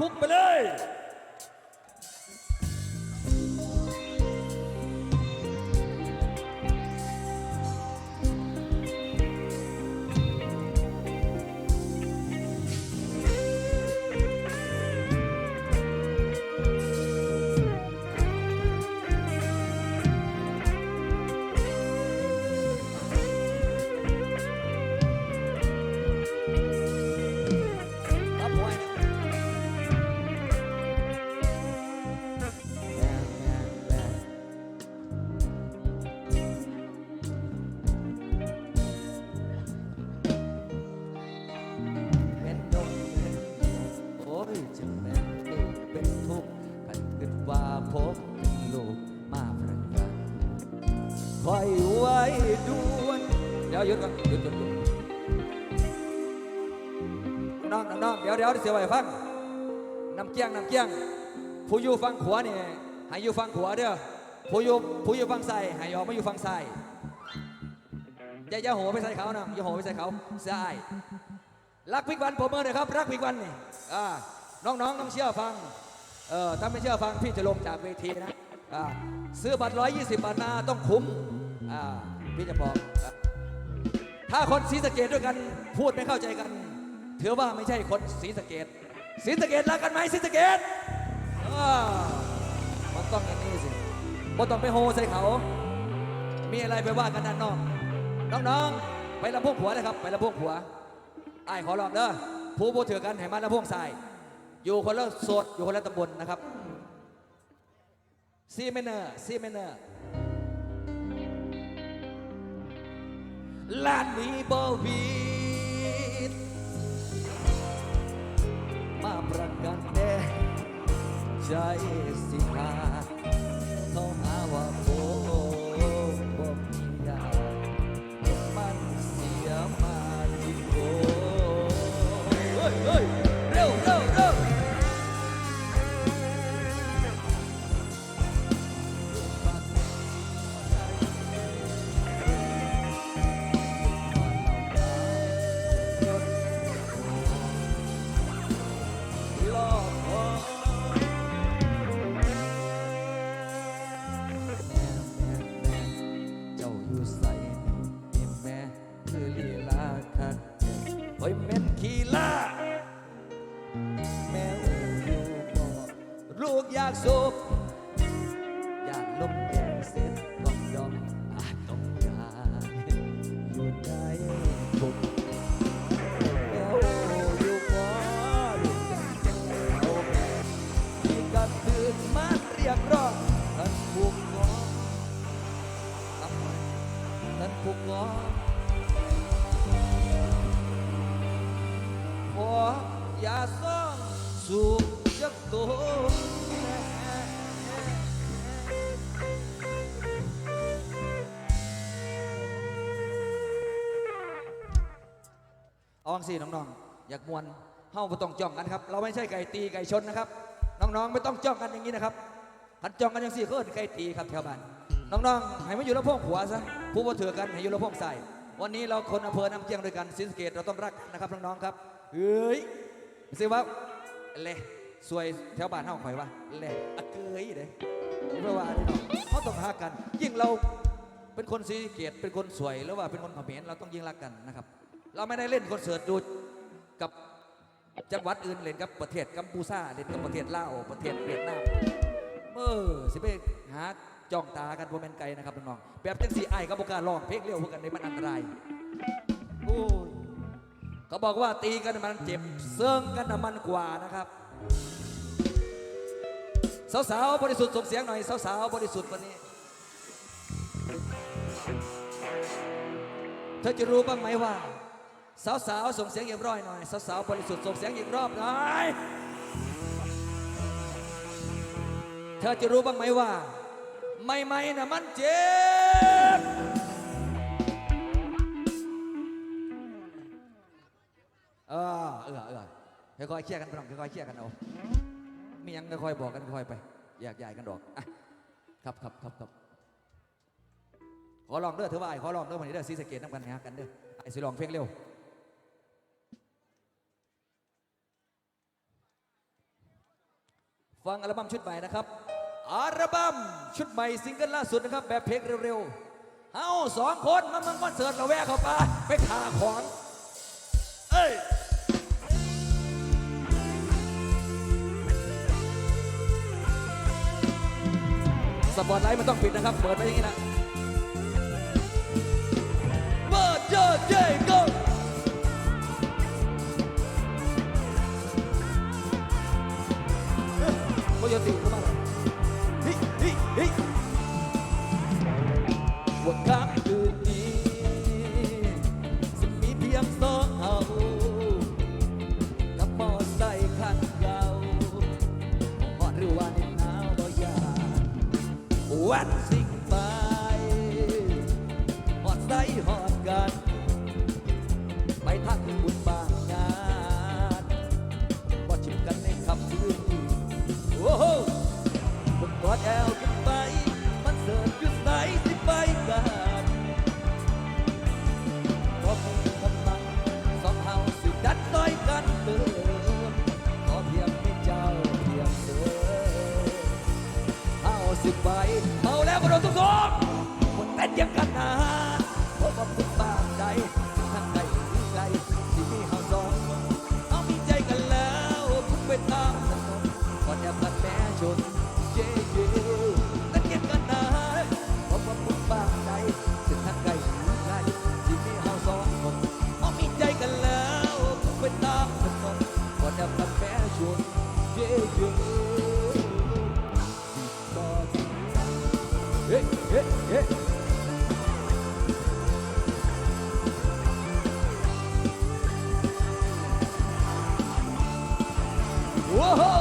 คุกไปเลย คอยไว้ดวนเดี๋ยวหยุดก่อนหยุดหยุดหยุดน้องน้องเดี๋ยวเดี๋ยวเสียไว้ฟังน้ำเกี้ยงน้ำเกี้ยงผู้อยู่ฟังขวานี่ให้อยู่ฟังขวาเด้อผู้อยู่ผู้อยู่ฟังซ้ายให้ออกมาอยู่ฟังซ้ายอย่าอย่าโหไปใส่เขานะอย่าโหไปใส่เขาเสียอรักพิกวันผมเมื่อเลยครับ รักพิกวันนี่อ่าน้องน้องต้องเชื่อฟังเออถ้าไม่เชื่อฟังพี่จะลงจากเวทีนะ ซื้อบัตรร้อยยี่สิบบาทมาต้องคุ้มพี่จะบอก ถ้าคนศรีสะเกดด้วยกันพูดไม่เข้าใจกัน ถือว่าไม่ใช่คนศรีสะเกดศรีสะเกดรักกันไหมศรีสะเกดมันต้องอย่างนี้สิบ่ต้องไปโฮใส่เขา มีอะไรไปว่ากันด้านนอก น้องๆ ไปลำพวงผัวเลยครับ ไปลำพวงผัวไอ้ขอรอบเด้อผู้บูถือกันให้มาลำพวงทราย อยู่คนละโสดอยู่คนละตำบลนะครับ ซีเมเนอร์ซีเมเนอร์ลานนี้บ่วีดมาประกันแน่ใจสิหาดเขาหาว่าโบ เอาวังสิน้องๆ อยากมวนเฮ้าไม่ต้องจ้องกันครับ เราไม่ใช่ไก่ตีไก่ชนนะครับ น้องๆ ไม่ต้องจ้องกันอย่างนี้นะครับหันจ้องกันอย่างสี่ก็ไก่ตีครับแถวบ้าน น้องๆ ให้มาอยู่ละพงขวาซะ ผู้บ่ถือกันให้อยู่ละพงใส่วันนี้เราคนอำเภอน้ำเจียงด้วยกันสินสเกตเราต้องรักนะครับน้องๆ ครับ เฮ้ยไม่ใช่ว่าเละสวยแถวบ้านเฮาข่อยว่าเละอะเกยเด้เพราะว่านี่น้องเขาต้องรักกัน ยิ่งเราเป็นคนศรีสะเกตเป็นคนสวยหรือว่าเป็นคนขมรเราต้องยิ่งรักกันนะครับ เราไม่ได้เล่นคอนเสิร์ตดูกับจังหวัดอื่นเล่นกับประเทศกัมพูชาเล่นกับประเทศลาวประเทศเวียดนามเออสิไปหาจ้องตากันบ่แมนไกลนะครับน้องๆแบบจังสีไอ้ก็บ่การ้องเพลงเร็วพื่อกันในมันอันตรายโอ้ยเขาบอกว่าตีกันมันเจ็บเซิงกันมันกว่านะครับสาวๆบริสุทธิ์ส่งเสียงหน่อยสาวๆบริสุทธิ์วันนี้ เธอจะรู้บ้างไหมว่า สาวๆส่งเสียงอีกร้อยหน่อย สาวๆบริสุทธิ์ส่งเสียงอีกรอบหน่อยเธอจะรู้บ้างไหมว่า ไม่ไม่นะมันเจ็บ เออเออเออค่อยๆเคลียร์กันไปน้องค่อยๆเคลียร์กันเอามียังค่อยๆบอกกันค่อยๆไปแยกย้ายกันดอกอะครับครับครับครับขอลองเด้อเถอว่าไอ้ขอลองเด้อวันนี้เด้อซีสเกตน้ำกันหากันเด้อไอ้สิลองเพลงเร็ว ฟังอัลบั้มชุดใหม่นะครับ อัลบั้มชุดใหม่ซิงเกิลล่าสุดนะครับ แบบเพลงเร็วๆ เฮาสองคนมามังคอนเสิร์ตเราแวะเข้าไปไปขาของ เอ้ยสปอตไลท์มันต้องปิดนะครับ เปิดไปอย่างนี้นะ 喔吼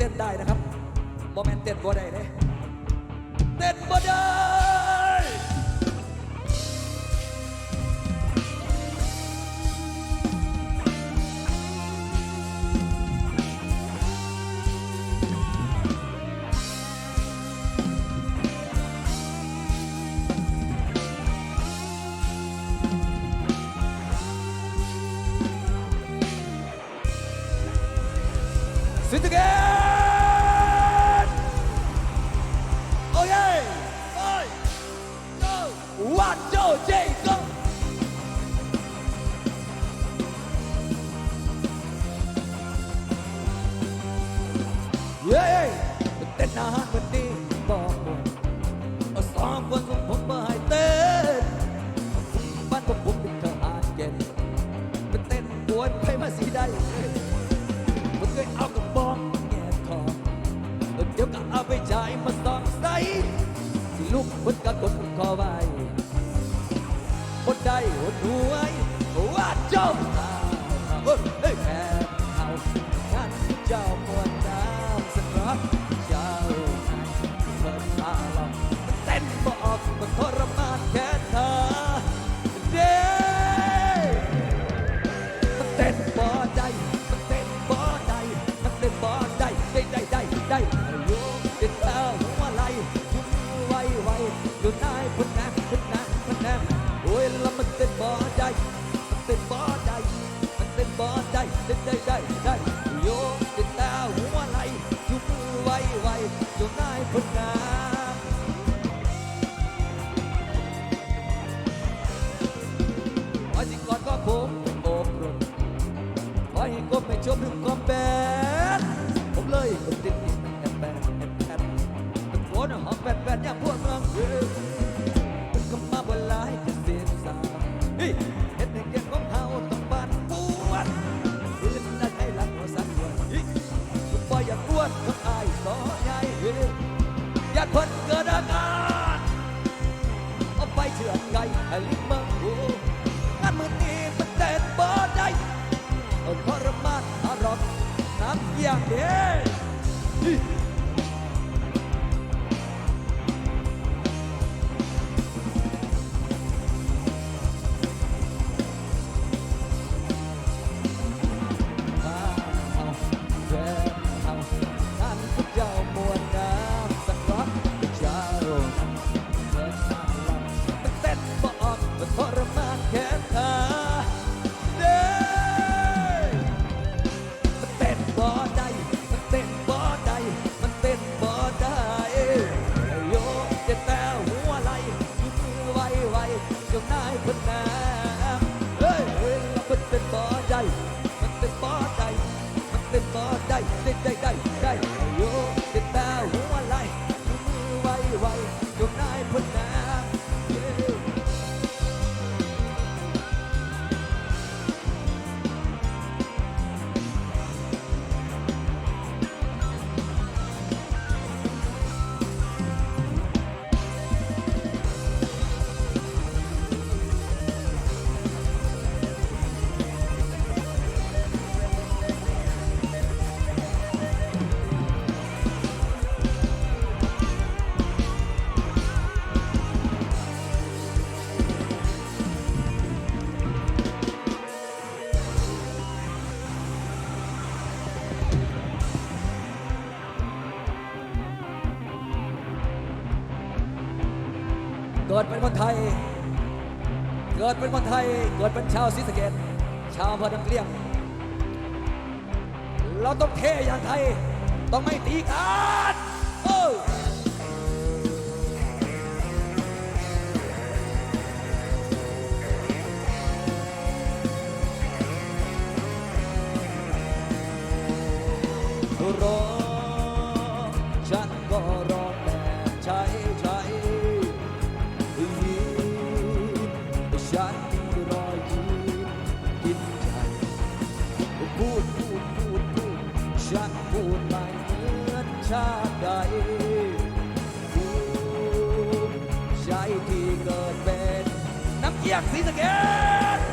เต้นได้นะครับโมเมนต์เต้นบ่ได้เลยเต้นบ่ได้ Lord, pay my seed. เ็นคนไทย เกิดเป็นคนไทย เกิดเป็นชาวศรีสะเกดชาวพนังเกลียง เราต้องเท่อย่างไทย ต้องไม่ตีกันเออรอฉันก็ร จากซีสเกต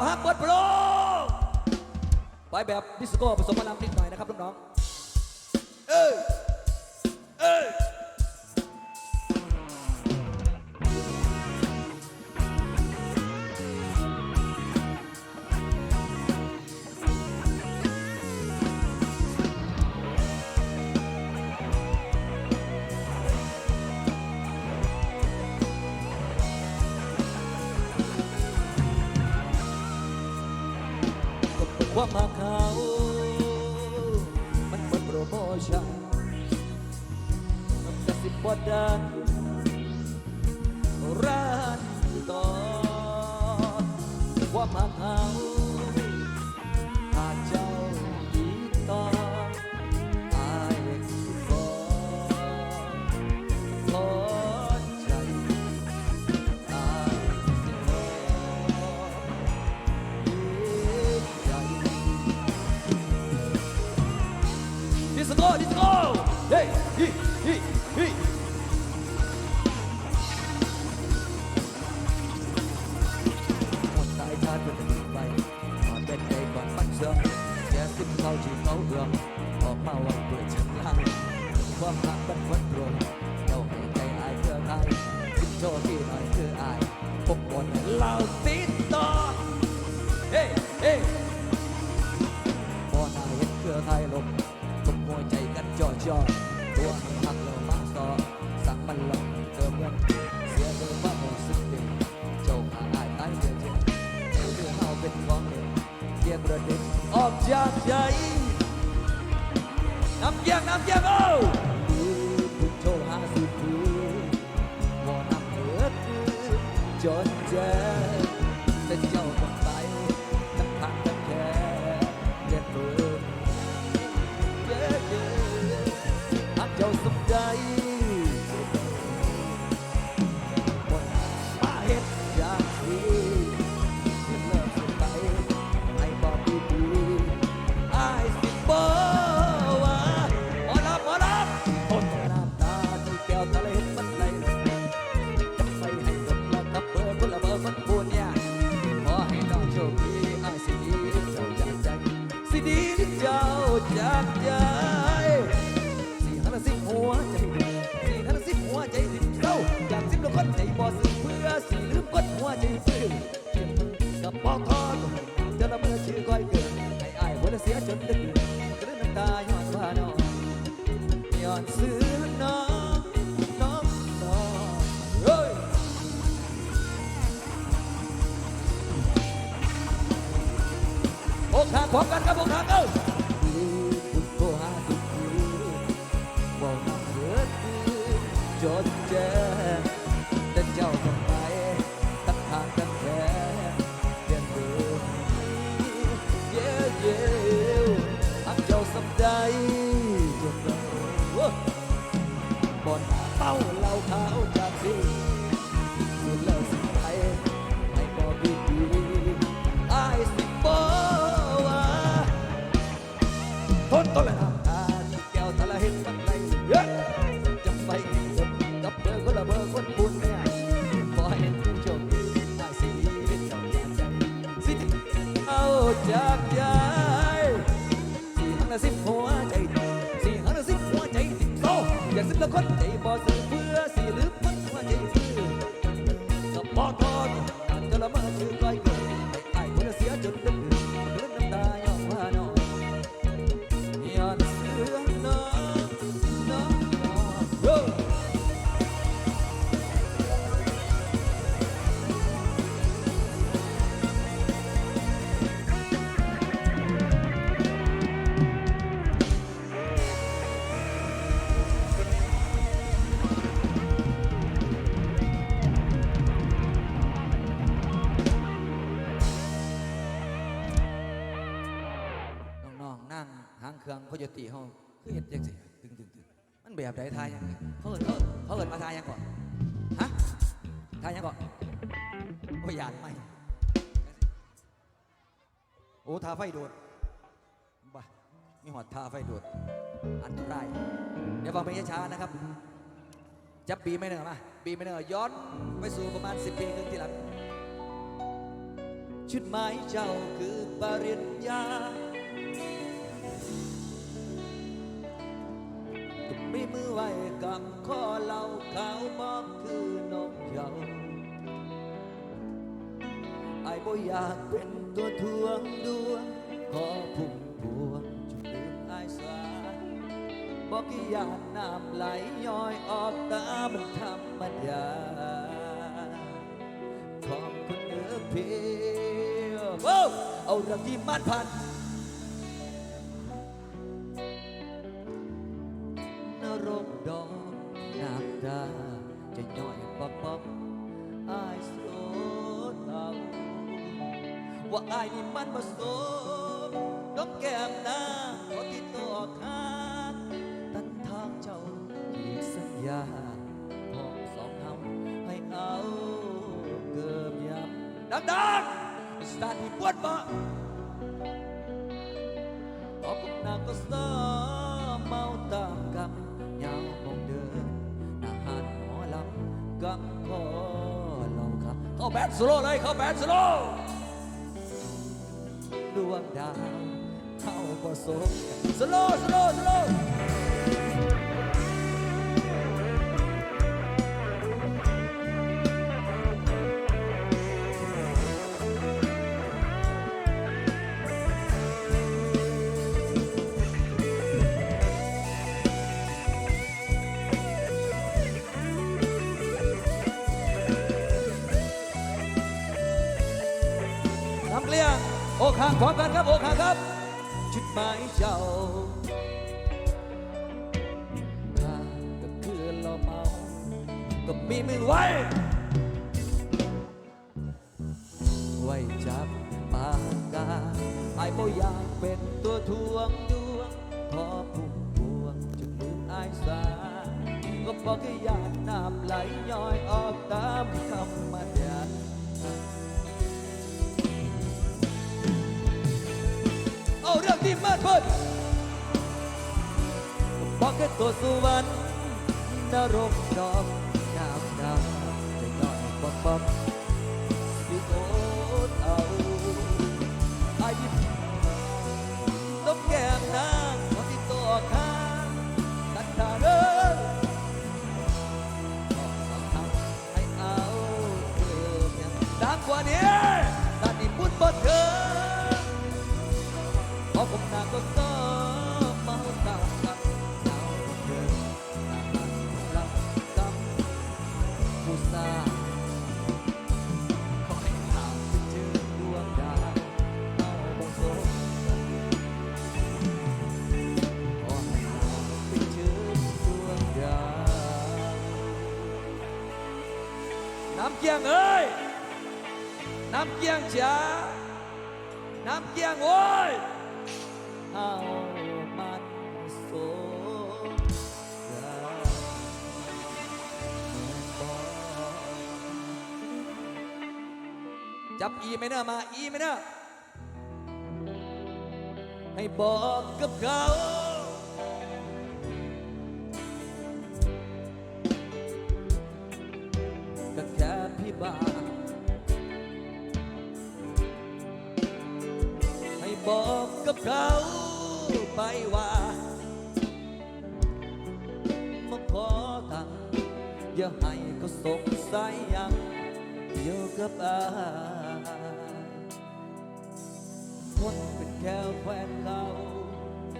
หักเบิดโปรไปแบบดิสโก้ผสมมะลาวนิดหน่อยนะ มาเขา มันหมนโปรโมชั่นน้ำแต่สิบวดดันร้านต่อว่ามาเขา let's go let's go hey hey hey hey จดจอ จนดึกกระน้ำตาย้อนว่าน้องย้อนซื้อน้องน้องน้องเฮ้ยโอกหัพบกันครับโอกหักเอ้า கொத்தை เครื่องพยติเขาคือเห็ดยังสิตึงตึงตึงมันแบบไหนทายยังไงเขาเอินเขาเขาเอินมาทายยังก่อนฮะทายยังก่อนโอ้ยานไม่โอ้ทาไฟโดดบ้ามีหอดทาไฟโดดอันตรายเดี๋ยวฟังเพลงช้าๆนะครับจะปีไม่เหนื่อยมาปีไม่เหนื่อยย้อนไปสู่ประมาณสิบปีครึ่งที่แล้วชุดไม้เจ้าคือปริญญา ไว้กับข้อเหล่าขาวมอกคือนกเหยาไอ้บ่อยากเป็นตัวทวงดวงขอพุ่งพวงจุดลืมไอ้สายบอกกี่ยานน้ำไหลย้อยออกตามันธรรมดาขอบคุณเนื้อเพียวเอาเรื่องที่มันพัน แบนสโลว์ดวงดาวเข้าบ่สมกันสโลว์สโลว์สโล โอกหักพร้อมกันครับโอกหักครับจุดหมายเจ้าถ้าก็คือเราเมาก็มีมือไว้ ไว้จับปากกาไอ้บ่อยากเป็นตัวทวงดวงขอพุ่มพวงจนลืมอายสาก็บอกแค่อยากน้ำไหลย้อยออกตามธร นบอกแค่ตัวสุวรรณนรกดอกน้ำน้ำใจนอนบอกบอก กียงเอ้ยน้ำเกียงจ๋าน้ำเกียงโอ้ยเอามันสมกันบอกจับอีไมเนอร์มาอีไมเนอร์ให้บอกกับเขา กับเขาไปว่ามาขอตังอย่าให้เขาสงสัยยังอยู่กับอาคนเป็นแค่แฟนเขา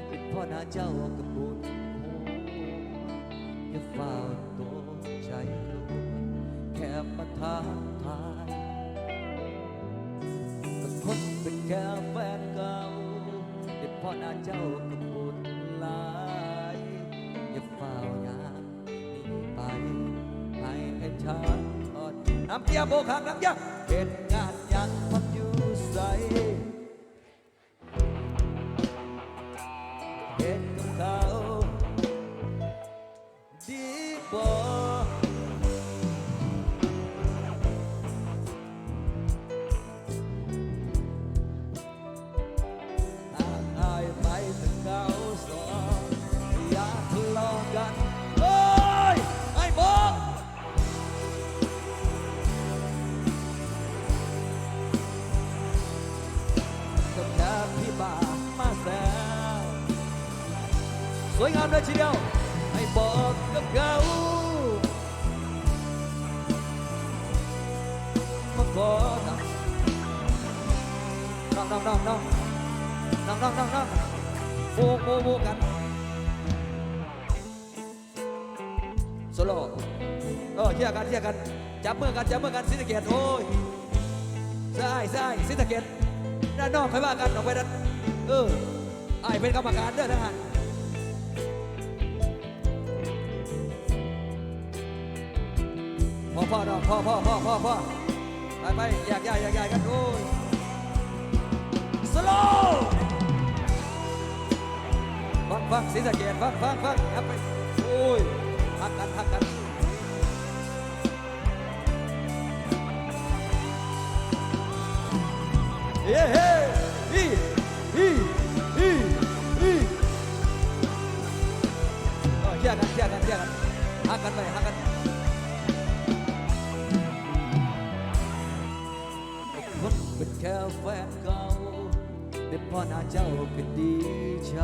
เป็นพ่อหน้าเจ้ากับบุญอย่าเฝ้าตกใจกลัวแค่มาทามทายคนเป็นแค่แฟน พ่อหน้าเจ้าก็บุญหลาย อย่าเฝ้าอยางหนีไป ให้เห็นชัดอ่อนน้ำเกียโบกหักน้ำเกียาเห็ด กันเที่ยกัน จับมือกันจับมือกันสิสะเกตโอ้ยใช่ใช่สิสะเกตด้านนอกใครว่ากันออกไปด้านเออไอเป็นกรรมการเด้อทหารพ่อพ่อน้องพ่อพ่อพ่อพ่อพ่อไปไปแยกย้ายแยกย้ายกันโอ้ยสโลฟังฟังศรีสะเกดฟังฟังฟังครับไปโอ้ยพักกันพักกัน เฮ้เฮ้อีกันเฮียกันเฮียกันหักกันไปหักกันคนเป็นแค่แฟนเก่าเป็นพอหน้าเจ้าก็ดีใจ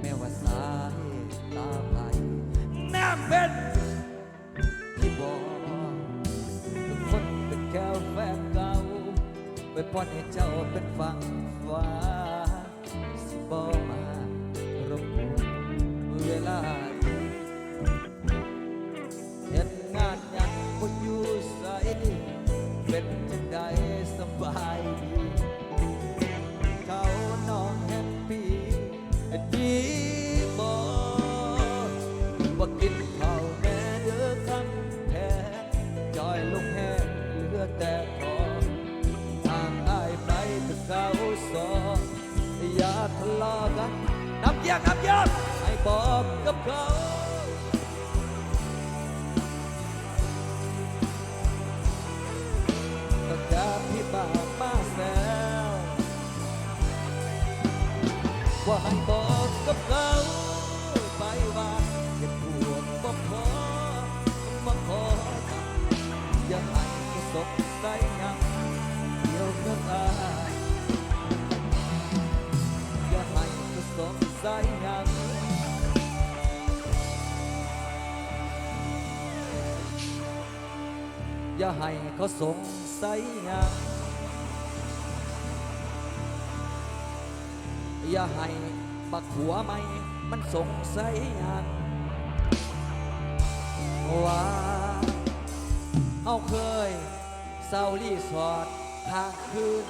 แม้ว่าสายตาไปน้ำเป็น วันให้เจ้าเป็นฝังฟ้า อย่าให้เขาสงสัยยังอย่าให้บักหัวไม่มันสงสัยยังว่าเอาเคยเศร้ารีสอดทางคืน